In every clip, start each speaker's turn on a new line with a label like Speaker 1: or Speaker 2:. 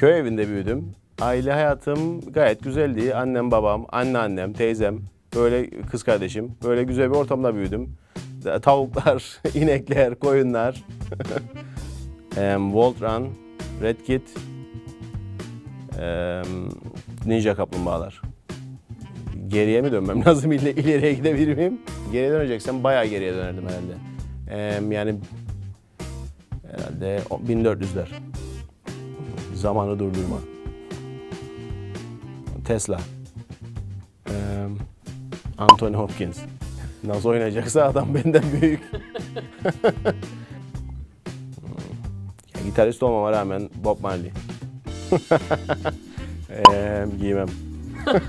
Speaker 1: Köy evinde büyüdüm. Aile hayatım gayet güzeldi. Annem, babam, anneannem, teyzem, böyle kız kardeşim. Böyle güzel bir ortamda büyüdüm. Tavuklar, inekler, koyunlar. Em, Voltron, Red Kit, Ninja kaplumbağalar. Geriye mi dönmem lazım? İle, ileriye gidebilir miyim? Geriye döneceksem bayağı geriye dönerdim herhalde. Yani herhalde o- 1400'ler. Zamanı durdurma. Tesla. Em, Anthony Hopkins. Nasıl oynayacaksa adam benden büyük. Ya, gitarist olmama rağmen Bob Marley. Em, giymem.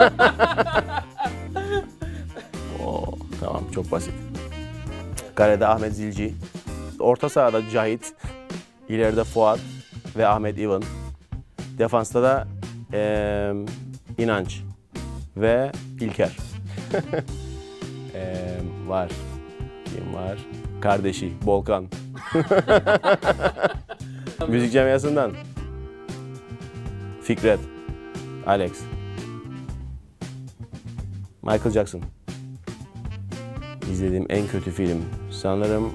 Speaker 1: Oo, tamam çok basit. Kalede Ahmet Zilci. Orta sahada Cahit. ileride Fuat ve Ahmet İvan. Defansta da em, İnanç ve İlker. Em, var. Kim var? Kardeşi Volkan. Müzik camiasından. Fikret. Alex. Michael Jackson. İzlediğim en kötü film. Sanırım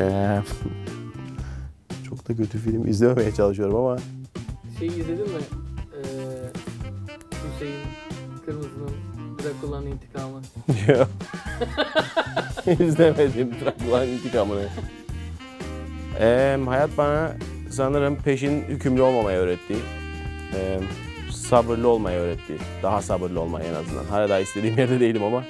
Speaker 1: eee, çok da kötü film izlememeye çalışıyorum ama
Speaker 2: Şey izledin mi? Ee, Hüseyin Kırmızı'nın Drakula'nın intikamı.
Speaker 1: Yok. İzlemedim Drakula'nın intikamını. Eee, hayat bana sanırım peşin hükümlü olmamayı öğretti. Eee, sabırlı olmayı öğretti. Daha sabırlı olmayı en azından. Hala daha istediğim yerde değilim ama